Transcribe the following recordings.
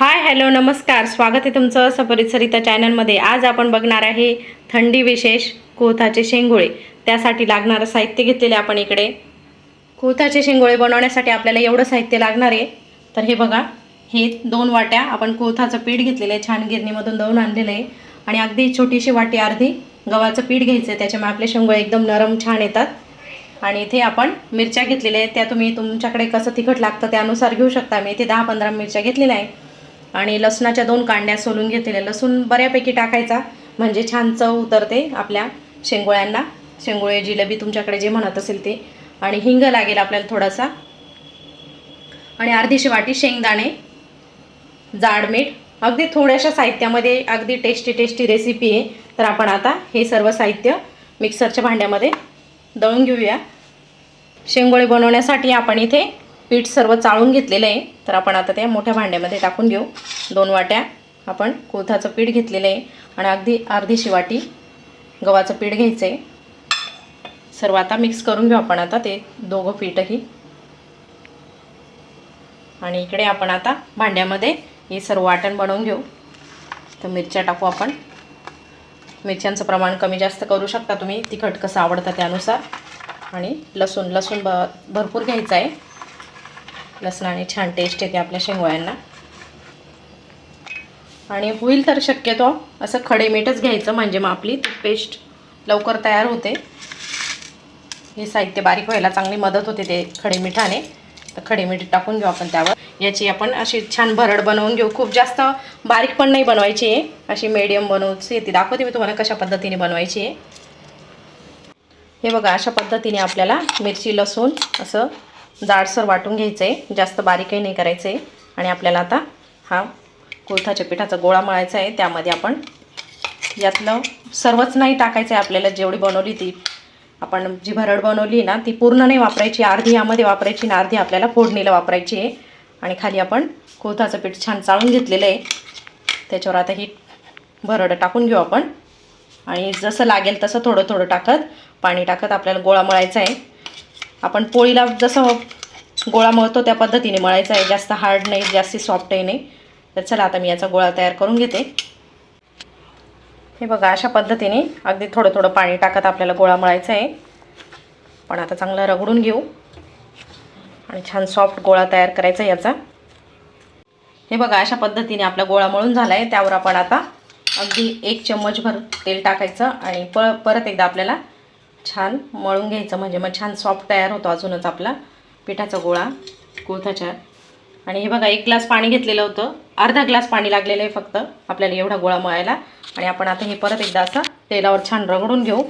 Hi hello नमस्कार. स्वागत आहे तुमचं सपरित सरिता चॅनलमध्ये. आज आपण बघणार आहे थंडी विशेष कोथाचे शेंगोळे. त्यासाठी लागणारं साहित्य घेतलेले आपण इकडे. कोथाचे शेंगोळे बनवण्यासाठी आपल्याला एवढं साहित्य लागणार आहे. तर हे बघा हे दोन वाट्या आपण कोथाचं पीठ घेतलेलं आहे. छान गिरणीमधून दळून आणलेलं आहे. आणि अगदी छोटीशी वाटी अर्धी गव्हाचं पीठ घ्यायचं आहे. त्याच्यामुळे आपले शेंगोळे एकदम नरम छान येतात. आणि इथे आपण मिरच्या घेतलेल्या आहेत. त्या तुम्ही तुमच्याकडे कसं तिखट लागतं त्यानुसार घेऊ शकता. मी इथे दहा पंधरा मिरच्या घेतलेल्या आहे आणि लसणाच्या दोन कांड्या सोलून घेतलेल्या. लसूण बऱ्यापैकी टाकायचा म्हणजे छान चव उतरते आपल्या शेंगोळ्यांना. शेंगोळे जिलेबी तुमच्याकडे जे म्हणत असेल ते. आणि हिंग लागेल आपल्याला थोडासा. आणि अर्धीशी वाटी शेंगदाणे जाड मीठ. अगदी थोड्याशा साहित्यामध्ये अगदी टेस्टी टेस्टी रेसिपी आहे. तर आपण आता हे सर्व साहित्य मिक्सरच्या भांड्यामध्ये दळून घेऊया. शेंगोळे बनवण्यासाठी आपण इथे पीठ सर्व चाळून घेतलेलं आहे. तर आपण आता त्या मोठ्या भांड्यामध्ये टाकून घेऊ. दोन वाट्या आपण कोथाचं पीठ घेतलेलं आहे आणि अगदी अर्धीशी वाटी गव्हाचं पीठ घ्यायचं आहे. सर्व आता मिक्स करून घेऊ आपण आता ते दोघं पीठही. आणि इकडे आपण आता भांड्यामध्ये हे सर्व वाटण बनवून घेऊ. तर मिरच्या टाकू आपण. मिरच्यांचं प्रमाण कमी जास्त करू शकता तुम्ही. तिखट कसं आवडतं त्यानुसार. आणि लसूण लसूण ब भरपूर घ्यायचं आहे. लसणाने छान टेस्ट येते आपल्या शेंगोळ्यांना. आणि होईल तर शक्यतो असं खडे मीठच घ्यायचं म्हणजे मग आपली पेस्ट लवकर तयार होते. हे साहित्य बारीक व्हायला चांगली मदत होते ते खडे मिठाने तर खडे मीठ टाकून घेऊ आपण त्यावर. याची आपण अशी छान भरड बनवून घेऊ. खूप जास्त बारीक पण नाही बनवायची आहे अशी मीडियम बनवायची ती दाखवते मी तुम्हाला कशा पद्धतीने बनवायची आहे हे बघा अशा पद्धतीने आपल्याला मिरची लसूण असं जाडसर वाटून घ्यायचं आहे जास्त बारीकही नाही करायचं. आहे आणि आपल्याला आता हा कोळथाच्या पिठाचा गोळा मळायचा आहे. त्यामध्ये आपण यातलं सर्वच नाही टाकायचं आहे आपल्याला जेवढी बनवली ती. आपण जी भरड बनवली ना ती पूर्ण नाही वापरायची. अर्धी यामध्ये वापरायची ना अर्धी आपल्याला फोडणीला वापरायची आहे. आणि खाली आपण कोथाचं पीठ छान चाळून घेतलेलं आहे. त्याच्यावर आता ही भरड टाकून घेऊ आपण. आणि जसं लागेल तसं थोडं थोडं टाकत पाणी टाकत आपल्याला गोळा मळायचा आहे. आपण पोळीला जसं गोळा मळतो त्या पद्धतीने मळायचा आहे. जास्त हार्ड नाही जास्त सॉफ्टही नाही. तर चला आता मी याचा गोळा तयार करून घेते. हे बघा अशा पद्धतीने अगदी थोडं थोडं पाणी टाकत आपल्याला गोळा मळायचा आहे. पण आता चांगलं रगडून घेऊ. आणि छान सॉफ्ट गोळा तयार करायचा याचा. हे बघा अशा पद्धतीने आपला गोळा मळून झाला आहे त्यावर आपण आता अगदी एक चम्मचभर तेल टाकायचं आणि प परत एकदा आपल्याला छान मळून घ्यायचं म्हणजे मग छान सॉफ्ट तयार होतो अजूनच आपला पिठाचा गोळा कोथाच्या आणि हे बघा एक ग्लास पाणी घेतलेलं होतं. अर्धा ग्लास पाणी लागलेलं आहे फक्त. आपल्याला एवढा गोळा मळायला. आणि आपण आता हे परत एकदा असं तेलावर छान रगडून घेऊ.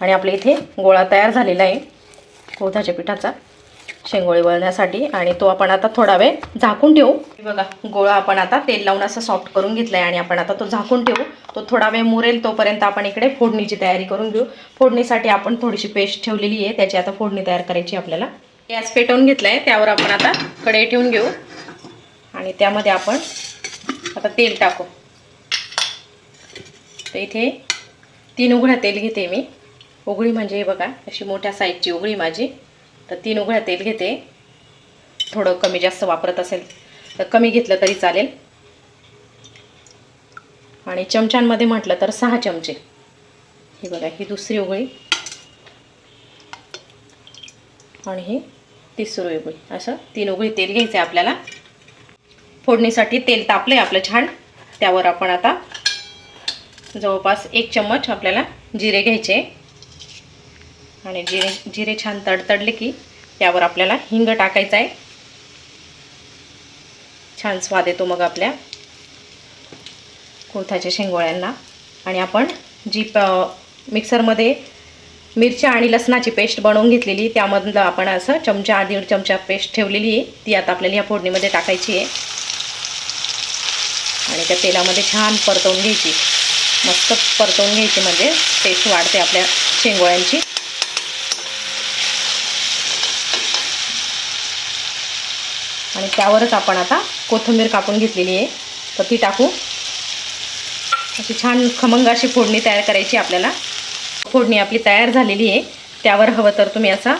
आणि आपल्या इथे गोळा तयार झालेला आहे. कोथाच्या पिठाचा शेंगोळी वळण्यासाठी. आणि तो आपण आता थोडा वेळ झाकून ठेवू. हे बघा गोळा आपण आता तेल लावून असं सॉफ्ट करून घेतला आहे आणि आपण आता तो झाकून ठेवू. तो थोडा वेळ मुरेल तोपर्यंत आपण इकडे फोडणीची तयारी करून घेऊ. फोडणीसाठी आपण थोडीशी पेस्ट ठेवलेली आहे. त्याची आता फोडणी तयार करायची आपल्याला. गॅस पेटवून घेतला आहे त्यावर आपण आता कढई ठेवून घेऊ. आणि त्यामध्ये आपण आता तेल टाकू. तर इथे तीन उघड्या तेल घेते मी. उघडी म्हणजे हे बघा अशी मोठ्या साईजची उघडी माझी. तर तीन उघड्या तेल घेते. थोडं कमी जास्त वापरत असेल तर कमी घेतलं तरी चालेल. आणि चमच्यांमध्ये म्हटलं तर सहा चमचे. हे बघा ही दुसरी उघळी आणि ही तिसरी उघळी असं तीन उघळी तेल घ्यायचं आहे आपल्याला. फोडणीसाठी तेल तापलं आहे आपलं छान. त्यावर आपण आता जवळपास एक चम्मच आपल्याला जिरे घ्यायचे. आणि जिरे जिरे छान तडतडले की त्यावर आपल्याला हिंग टाकायचं आहे. छान स्वाद येतो मग आपल्या. कुर्थाच्या शेंगोळ्यांना. आणि आपण जी प मिक्सरमध्ये मिरच्या आणि लसणाची पेस्ट बनवून घेतलेली त्यामधलं आपण असं चमचा दीड चमचा पेस्ट ठेवलेली आहे. ती आता आपल्याला ह्या फोडणीमध्ये टाकायची आहे. आणि त्या तेलामध्ये छान परतवून घ्यायची. मस्त परतवून घ्यायची म्हणजे टेस्ट वाढते आपल्या शेंगोळ्यांची. आणि त्यावरच आपण आता कोथिंबीर कापून घेतलेली आहे. तर ती टाकू. अशी छान खमंग अशी फोडणी तयार करायची आपल्याला. फोडणी आपली तयार झालेली आहे. त्यावर हवं तर तुम्ही असा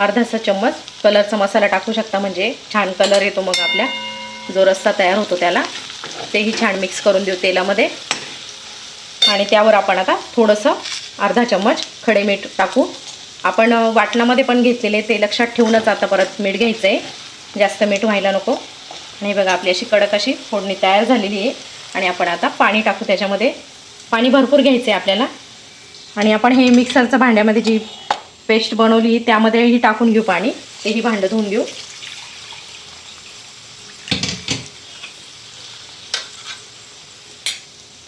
अर्धासा चम्मच कलरचा मसाला टाकू शकता. म्हणजे छान कलर येतो मग आपल्या. जो रस्सा तयार होतो त्याला. तेही छान मिक्स करून देऊ तेलामध्ये. आणि त्यावर आपण आता थोडंसं अर्धा चम्मच खडे मीठ टाकू. आपण वाटणामध्ये पण घेतलेले ते लक्षात ठेवूनच आता परत मीठ घ्यायचं आहे जास्त मीठ व्हायला नको. आणि बघा आपली अशी कडक अशी फोडणी तयार झालेली आहे. आणि आपण आता पाणी टाकू त्याच्यामध्ये पाणी भरपूर घ्यायचं आहे आपल्याला. आणि आपण हे मिक्सरचं भांड्यामध्ये जी पेस्ट बनवली त्यामध्येही टाकून घेऊ पाणी. तेही भांडं धुवून घेऊ.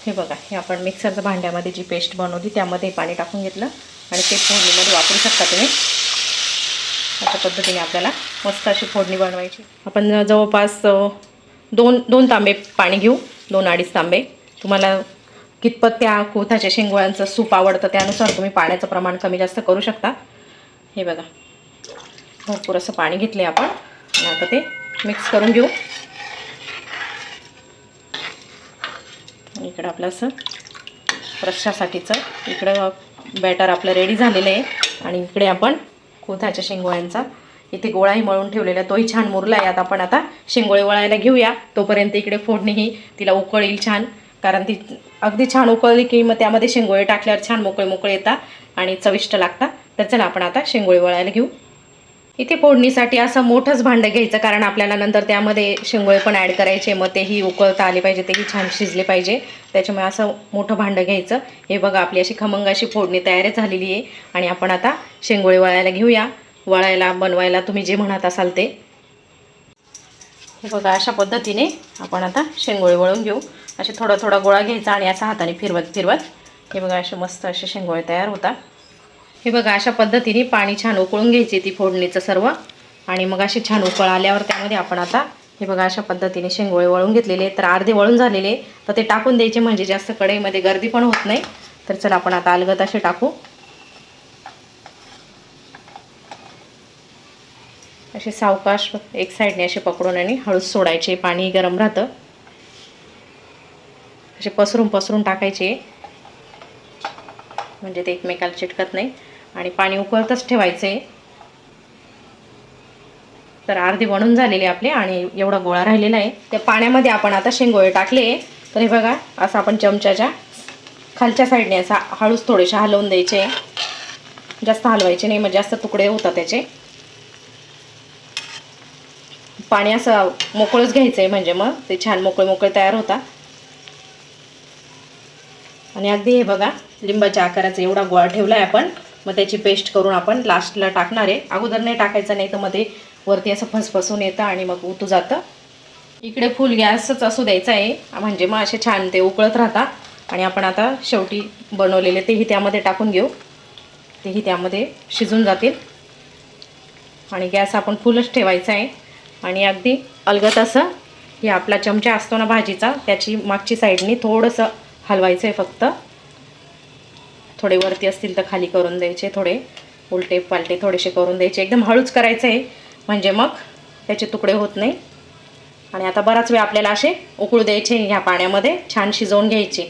हे बघा हे आपण मिक्सरच्या भांड्यामध्ये जी पेस्ट बनवली त्यामध्ये पाणी टाकून घेतलं. आणि ते फोडणीमध्ये वापरू शकता तुम्ही. अशा पद्धतीने आपल्याला मस्त अशी फोडणी बनवायची. आपण जवळपास दोन दोन तांबे पाणी घेऊ. दोन अडीच तांबे तुम्हाला कितपत त्या कोथाच्या शेंगोळ्यांचं सूप आवडतं त्यानुसार तुम्ही पाण्याचं प्रमाण कमी जास्त करू शकता. हे बघा. भरपूर असं पाणी घेतले आपण. आणि आता ते मिक्स करून घेऊ. इकडं आपलं असं प्रशासाठीचं इकडं बॅटर आपलं रेडी झालेलं आहे. आणि इकडे आपण कोथाच्या शेंगोळ्यांचा इथे गोळाही मळून ठेवलेला तोही छान मुरला आहे. आता आपण आता शेंगोळे वळायला घेऊया. तोपर्यंत इकडे फोडणीही तिला उकळेल छान. कारण ती अगदी छान उकळली की मग त्यामध्ये शेंगोळे टाकल्यावर छान मोकळे मोकळे येतात आणि चविष्ट लागतात. तर चला आपण आता शेंगोळे वळायला घेऊ. इथे फोडणीसाठी असं मोठंच भांडं घ्यायचं कारण आपल्याला नंतर त्यामध्ये शेंगोळे पण ॲड करायचे. मग तेही उकळता आले पाहिजे. तेही छान शिजले पाहिजे. त्याच्यामुळे असं मोठं भांडं घ्यायचं. हे बघा आपली अशी खमंग अशी फोडणी तयार झालेली आहे. आणि आपण आता शेंगोळे वळायला घेऊया. वळायला बनवायला तुम्ही जे म्हणत असाल ते. हे बघा अशा पद्धतीने आपण आता शेंगोळे वळून घेऊ. असे थोडा थोडा गोळा घ्यायचा आणि असा हाताने फिरवत फिरवत हे बघा असे मस्त असे शेंगोळे तयार होतात. हे बघा अशा पद्धतीने पाणी छान उकळून घ्यायचे ती फोडणीचं सर्व. आणि मग अशी छान उकळ आल्यावर त्यामध्ये आपण आता हे बघा अशा पद्धतीने शेंगोळे वळून घेतलेले. तर अर्धे वळून झालेले. तर ते टाकून द्यायचे म्हणजे जास्त कढईमध्ये गर्दी पण होत नाही. तर चला आपण आता अलगत असे टाकू. असे सावकाश एक साईडने असे पकडून आणि हळूच सोडायचे. पाणी गरम राहतं. असे पसरून पसरून टाकायचे. म्हणजे ते एकमेकाला चिटकत नाही. आणि पाणी उकळतच ठेवायचं. आहे तर अर्धे बनून झालेले आपले आणि एवढा गोळा राहिलेला आहे. त्या पाण्यामध्ये आपण आता शेंगोळे टाकले. तर हे बघा असं आपण चमच्याच्या खालच्या साईडने असा हळूच थोडेसे हलवून द्यायचे. जास्त हलवायचे नाही मग जास्त तुकडे होतात त्याचे. पाणी असं मोकळंच घ्यायचं आहे म्हणजे मग. ते छान मोकळे मोकळे तयार होतात आणि अगदी हे बघा लिंबाच्या आकाराचा एवढा गोळा ठेवला आहे आपण. मग त्याची पेस्ट करून आपण लास्टला टाकणार आहे. अगोदर नाही टाकायचं नाही तर मध्ये वरती असं फसफसून येतं आणि मग उतू जातं. इकडे फुल गॅसच असू द्यायचा आहे. म्हणजे मग असे छान ते उकळत राहतात आणि आपण आता शेवटी बनवलेले तेही त्यामध्ये टाकून घेऊ. तेही त्यामध्ये शिजून जातील. आणि गॅस आपण फुलच ठेवायचा आहे. आणि अगदी अलगत असं हे आपला चमचा असतो ना भाजीचा त्याची मागची साईडनी थोडंसं हलवायचं आहे फक्त. थोडे वरती असतील तर खाली करून द्यायचे थोडे उलटे पालटे थोडेसे करून द्यायचे. एकदम हळूच करायचं आहे म्हणजे मग त्याचे तुकडे होत नाही. आणि आता बराच वेळ आपल्याला असे उकळू द्यायचे ह्या पाण्यामध्ये छान शिजवून घ्यायचे.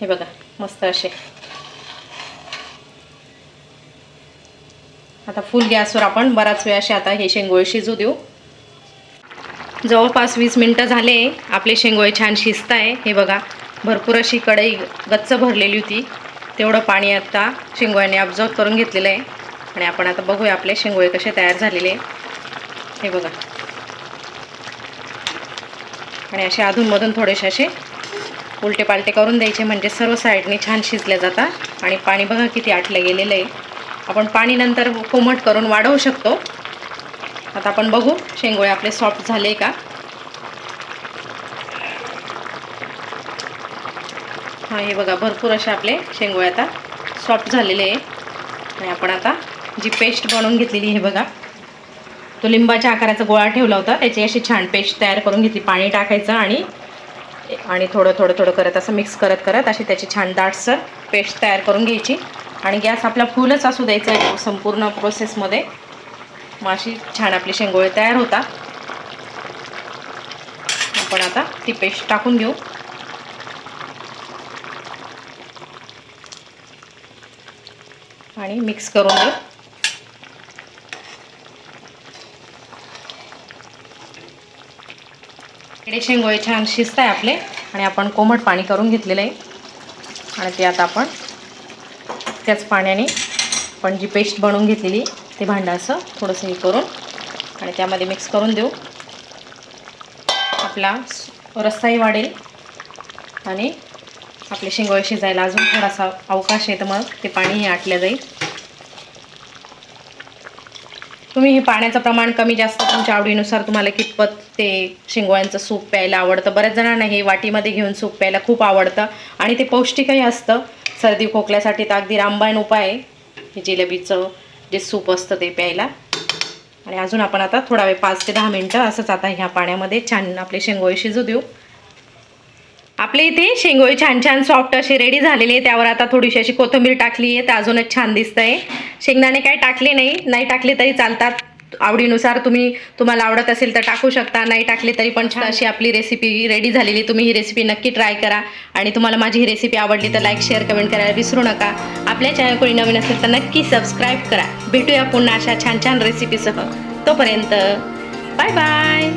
हे बघा मस्त असे. आता फुल गॅसवर आपण बराच वेळ असे आता हे शेंगोळे शिजू देऊ. जवळपास वीस मिनटं झाले. आपले शेंगोळे छान शिजत आहे हे बघा भरपूर अशी कढई गच्च भरलेली होती. तेवढं पाणी आत्ता शेंगोळ्याने ऑब्झर्व करून घेतलेलं आहे. आणि आपण आता बघूया आपले शेंगोळे कसे तयार झालेले. हे बघा. आणि असे अधूनमधून थोडेसे असे उलटे पालटे करून द्यायचे. म्हणजे सर्व साईडने छान शिजल्या जातात. आणि पाणी बघा किती आटलं गेलेलं आहे. आपण पाणी नंतर कोमट करून वाढवू शकतो. आता आपण बघू शेंगोळे आपले सॉफ्ट झाले का? हां हे बघा भरपूर असे आपले शेंगोळे आता सॉफ्ट झालेले आहे आणि आपण आता जी पेस्ट बनवून घेतलेली हे बघा. तो लिंबाच्या आकाराचा गोळा ठेवला होता. त्याची अशी छान पेस्ट तयार करून घेतली. पाणी टाकायचं आणि आणि थोडं थोडं थोडं करत असं मिक्स करत करत अशी त्याची छान दाटसर पेस्ट तयार करून घ्यायची. आणि गॅस आपला फुलच असू द्यायचा आहे संपूर्ण प्रोसेसमध्ये माशी छान आपली शेंगोळे तयार होतात. आपण आता ती पेस्ट टाकून घेऊ. आणि मिक्स करून घेऊ. इकडे इकडे शेंगोळे छान शिजत आहे आपले. आणि आपण कोमट पाणी करून घेतलेलं आहे. आणि ते आता आपण त्याच पाण्याने आपण जी पेस्ट बनवून घेतलेली ते भांडं असं थोडंसं हे करून आणि त्यामध्ये मिक्स करून देऊ. आपला रस्साही वाढेल आणि आपले शेंगोळे शिजायला अजून थोडासा अवकाश आहे तर मग ते पाणीही आटलं जाईल. तुम्ही हे पाण्याचं प्रमाण कमी जास्त तुमच्या आवडीनुसार तुम्हाला कितपत ते शेंगोळ्यांचं सूप प्यायला आवडतं. बऱ्याच जणांना हे वाटीमध्ये घेऊन सूप प्यायला खूप आवडतं आणि ते पौष्टिकही असतं. सर्दी खोकल्यासाठी तर अगदी रामबाण उपाय आहे. हे जिलेबीचं जे सूप असतं ते प्यायला. आणि अजून आपण आता थोडा वेळ पाच ते दहा मिनटं असंच आता ह्या पाण्यामध्ये छान आपले शेंगोळे शिजू देऊ. आपले इथे शेंगोळे छान छान सॉफ्ट असे रेडी झालेले आहे त्यावर आता थोडीशी अशी कोथिंबीर टाकली आहे. तर अजूनच छान दिसतंय. आहे शेंगदाणे काय टाकले नाही. नाही टाकले तरी चालतात. आवडीनुसार तुम्ही तुम्हाला आवडत असेल तर टाकू शकता. नाही टाकले तरी पण छान. अशी आपली रेसिपी रेडी झालेली. तुम्ही ही रेसिपी नक्की ट्राय करा. आणि तुम्हाला माझी ही रेसिपी आवडली तर लाईक शेअर कमेंट करायला विसरू नका. आपल्या चॅनल कोणी नवीन असेल तर नक्की सबस्क्राईब करा. भेटूया पुन्हा अशा छान छान रेसिपीसह तोपर्यंत बाय बाय